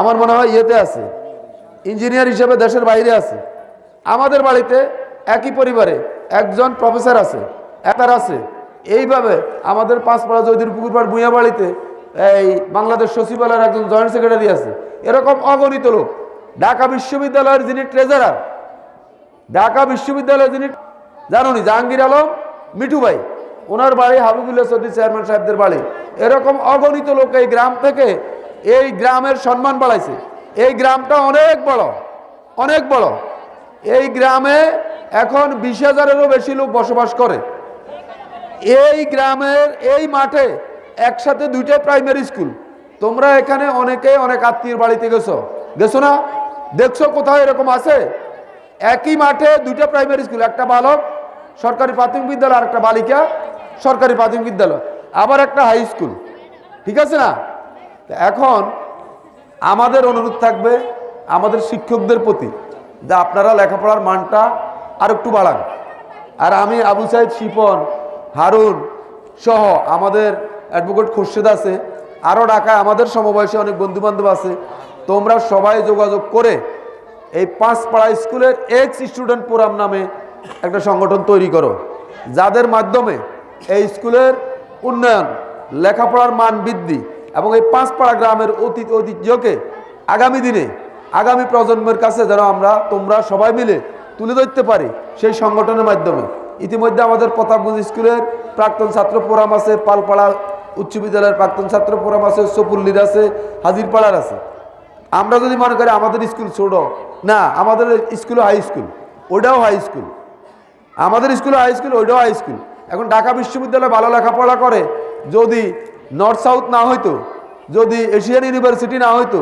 আমার মনে হয় ইয়েতে আছে। ইঞ্জিনিয়ার হিসেবে দেশের বাইরে আছে। আমাদের বাড়িতে একই পরিবারে একজন প্রফেসর আছে একার আছে। এইভাবে আমাদের পাঁচপাড়া জয়দীর পুকুরপাড় ভূঁয়া বাড়িতে এই বাংলাদেশ সচিবালয়ের একজন জয়েন্ট সেক্রেটারি আছে। এরকম অগণিত লোক। ঢাকা বিশ্ববিদ্যালয়ের যিনি ট্রেজারার ঢাকা বিশ্ববিদ্যালয়ের যিনি জানুনি জাহাঙ্গীর আলম, মিঠু ভাই, ওনার বাড়ি হাবিবুল্লাহ সদ্দি চেয়ারম্যান সাহেবদের বাড়ি। এরকম অগণিত লোক এই গ্রাম থেকে এই গ্রামের সম্মান বাড়াইছে। এই গ্রামটা অনেক বড় অনেক বড়। এই গ্রামে এখন বিশ হাজারেরও বেশি লোক বসবাস করে। এই গ্রামের এই মাঠে একসাথে দুইটা প্রাইমারি স্কুল। তোমরা এখানে অনেকে অনেক আত্মীয় বাড়িতে গেছো। গেছো না? দেখছ কোথাও এরকম আছে? একই মাঠে দুইটা প্রাইমারি স্কুল, একটা বালক, সরকারি প্রাথমিক বিদ্যালয় আর একটা বালিকা, সরকারি প্রাথমিক বিদ্যালয়। আবার একটা হাই স্কুল। ঠিক আছে না? এখন আমাদের অনুরোধ থাকবে আমাদের শিক্ষকদের প্রতি যে আপনারা লেখাপড়ার মানটা আর একটু বাড়ান। আর আমি আবু সাইদ, শিপন, হারুন সহ আমাদের অ্যাডভোকেট খুরশেদ আছে, আরও ঢাকায় আমাদের সমবয়সী অনেক বন্ধুবান্ধব আছে, তোমরা সবাই যোগাযোগ করে এই পাঁচপাড়া স্কুলের এক্স স্টুডেন্ট ফোরাম নামে একটা সংগঠন তৈরি করো, যাদের মাধ্যমে এই স্কুলের উন্নয়ন, লেখাপড়ার মান বৃদ্ধি এবং এই পাঁচপাড়া গ্রামের অতীত ঐতিহ্যকে আগামী দিনে, আগামী প্রজন্মের কাছে যেন আমরা, তোমরা সবাই মিলে তুলে ধরতে পারি সেই সংগঠনের মাধ্যমে। ইতিমধ্যে আমাদের প্রতাপগঞ্জ স্কুলের প্রাক্তন ছাত্র ফোরাম আছে, পালপাড়া উচ্চ বিদ্যালয়ের প্রাক্তন ছাত্র ফোরাম আছে সপুল্লির আছে, হাজিরপাড়ার আছে। আমরা যদি মনে করি আমাদের স্কুল ছোট, না, আমাদের স্কুল হাই স্কুল ওটাও হাই স্কুল আমাদের স্কুলে হাই স্কুল ওইটাও হাই স্কুল এখন ঢাকা বিশ্ববিদ্যালয়ে ভালো লেখাপড়া করে, যদি নর্থ সাউথ না হইতো, যদি এশিয়ান ইউনিভার্সিটি না হইতো,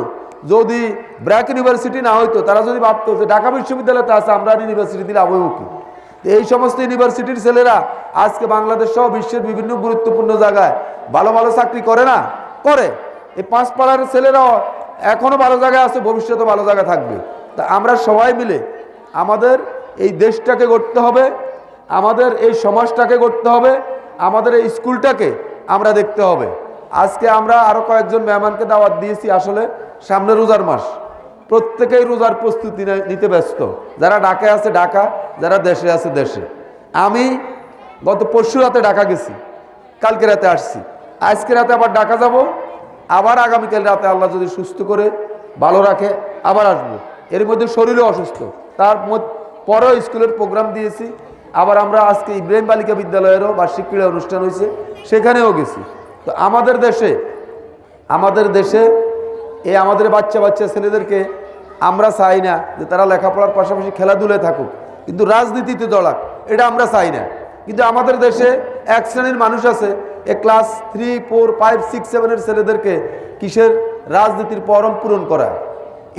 যদি ব্র্যাক ইউনিভার্সিটি না হইতো, তারা যদি ভাবতো যে ঢাকা বিশ্ববিদ্যালয়তে আছে, আমরা ইউনিভার্সিটি দিলে আবহাওয়া এই সমস্ত ইউনিভার্সিটির ছেলেরা আজকে বাংলাদেশ সহ বিশ্বের বিভিন্ন গুরুত্বপূর্ণ জায়গায় ভালো ভালো চাকরি করে না? করে। এই পাঁচ পাড়ার ছেলেরাও এখনও ভালো জায়গায় আছে ভবিষ্যতে ভালো জায়গায় থাকবে। তা আমরা সবাই মিলে আমাদের এই দেশটাকে গড়তে হবে, আমাদের এই সমাজটাকে গড়তে হবে, আমাদের এই স্কুলটাকে আমরা দেখতে হবে। আজকে আমরা আরও কয়েকজন মেহমানকে দাওয়াত দিয়েছি আসলে সামনে রোজার মাস। প্রত্যেকেই রোজার প্রস্তুতি নিতে ব্যস্ত। যারা ঢাকায় আছে ঢাকা, যারা দেশে আছে দেশে। আমি গত পরশু রাতে ঢাকা গেছি, কালকে রাতে আসছি। আজকে রাতে আবার ঢাকা যাব, আবার আগামীকাল রাতে আল্লাহ যদি সুস্থ করে, ভালো রাখে, আবার আসব। এর মধ্যে শরীরও অসুস্থ। তার পরেও স্কুলের প্রোগ্রাম দিয়েছি আবার আমরা আজকে ইব্রাহিম বালিকা বিদ্যালয়েরও বার্ষিক ক্রীড়া অনুষ্ঠান হয়েছে, সেখানেও গেছি। তো আমাদের দেশে আমাদের দেশে এই আমাদের বাচ্চা বাচ্চা ছেলেদেরকে আমরা চাই না যে তারা লেখাপড়ার পাশাপাশি খেলাধুলায় থাকুক, কিন্তু রাজনীতিতে জড়াক এটা আমরা চাই না। কিন্তু আমাদের দেশে এক শ্রেণির মানুষ আছে, এ class three, four, five, six, সেভেনের ছেলেদেরকে কিসের রাজনীতির পরম পূরণ করা?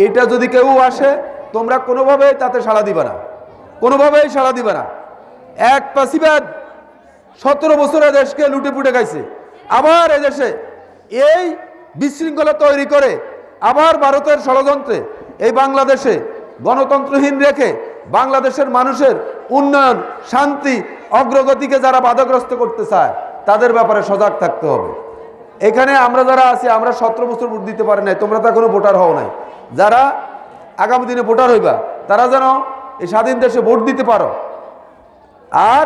এটা যদি কেউ আসে, তোমরা কোনোভাবেই তাতে সাড়া দিবে না। কোনোভাবেই সাড়া দিবে না। এক পাশিবাদ সতেরো বছরে দেশকে লুটে পুটে খাইছে। আবার এদেশে এই বিশৃঙ্খলা তৈরি করে আবার ভারতের ষড়যন্ত্রে এই বাংলাদেশে গণতন্ত্রহীন রেখে বাংলাদেশের মানুষের উন্নয়ন, শান্তি, অগ্রগতিকে যারা বাধাগ্রস্ত করতে চায়, তাদের ব্যাপারে সজাগ থাকতে হবে। এখানে আমরা যারা আছি, আমরা সতেরো বছর ভোট দিতে পারি নাই, তোমরা তো এখনও ভোটার হও নাই। যারা আগামী দিনে ভোটার হইবা, তারা যেন এই স্বাধীন দেশে ভোট দিতে পারো। আর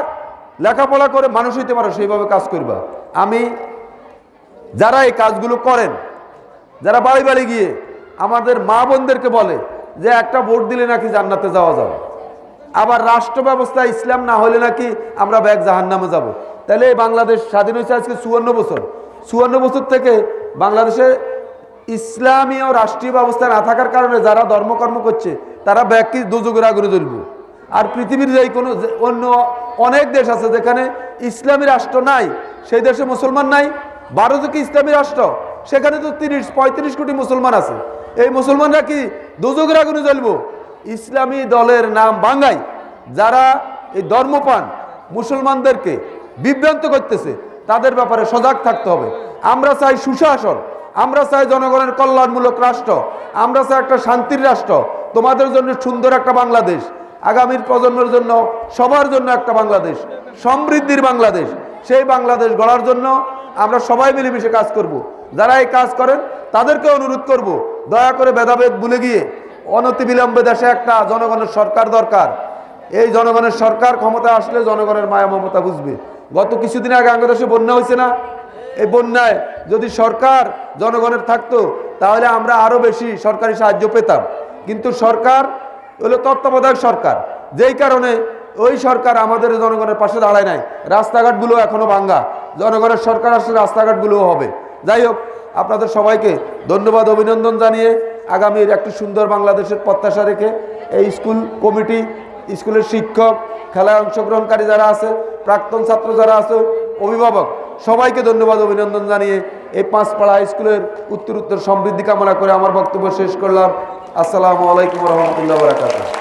লেখাপড়া করে মানুষ হইতে পারো সেইভাবে কাজ করবা। আমি যারা এই কাজগুলো করেন, যারা বাড়ি বাড়ি গিয়ে আমাদের মা বোনদেরকে বলে যে একটা ভোট দিলে নাকি জান্নাতে যাওয়া যাবে। আবার রাষ্ট্র ব্যবস্থা ইসলাম না হলে নাকি আমরা ব্যাগ জাহান নামে যাব। তাহলে এই বাংলাদেশ স্বাধীন হয়েছে আজকে চুয়ান্ন বছর। চুয়ান্ন বছর থেকে বাংলাদেশে ইসলামী ও রাষ্ট্রীয় ব্যবস্থা না থাকার কারণে যারা ধর্মকর্ম করছে, তারা ব্যাগকে দুযোগের আগুনে জ্বলবে আর পৃথিবীর যে কোনো অন্য অনেক দেশ আছে যেখানে ইসলামী রাষ্ট্র নাই, সেই দেশে মুসলমান নাই ভারত কি ইসলামী রাষ্ট্র, সেখানে তো তিরিশ, পঁয়ত্রিশ কোটি মুসলমান আছে। এই মুসলমানরা কি দুযোগের আগুনে জ্বলবো? ইসলামী দলের নাম বাঙ্গাই যারা এই ধর্মপান মুসলমানদেরকে বিভ্রান্ত করতেছে, তাদের ব্যাপারে সজাগ থাকতে হবে। আমরা চাই সুশাসন, আমরা চাই জনগণের কল্যাণমূলক রাষ্ট্র, আমরা চাই একটা শান্তির রাষ্ট্র। তোমাদের জন্য সুন্দর একটা বাংলাদেশ আগামীর প্রজন্মের জন্য, সবার জন্য একটা বাংলাদেশ, সমৃদ্ধির বাংলাদেশ। সেই বাংলাদেশ গড়ার জন্য আমরা সবাই মিলেমিশে কাজ করব। যারা এই কাজ করেন, তাদেরকে অনুরোধ করব, দয়া করে ভেদাভেদ ভুলে গিয়ে অনতিবিলম্বে দেশে একটা জনগণের সরকার দরকার। এই জনগণের সরকার ক্ষমতা আসলে জনগণের মায়া মমতা বুঝবে। গত কিছুদিন আগে আমাদের দেশে বন্যা হয়েছে না? এই বন্যায় যদি সরকার জনগণের থাকতো, তাহলে আমরা আরও বেশি সরকারি সাহায্য পেতাম। কিন্তু সরকার হলো তত্ত্বাবধায়ক সরকার। যেই কারণে ওই সরকার আমাদের জনগণের পাশে দাঁড়ায় নাই। রাস্তাঘাটগুলো এখনও ভাঙ্গা। জনগণের সরকার আসলে রাস্তাঘাটগুলোও হবে। যাই হোক, আপনাদের সবাইকে ধন্যবাদ, অভিনন্দন জানিয়ে আগামীর একটি সুন্দর বাংলাদেশের প্রত্যাশা রেখে এই স্কুল কমিটি, স্কুলের শিক্ষক, খেলায় অংশগ্রহণকারী যারা আছে, প্রাক্তন ছাত্র যারা আছে, অভিভাবক, সবাইকে ধন্যবাদ, অভিনন্দন জানিয়ে এই পাঁচপাড়া স্কুলের উত্তর উত্তর সমৃদ্ধি কামনা করে আমার বক্তব্য শেষ করলাম। আসসালামু আলাইকুম রহমতুল্লাহ বারাকাতুহ।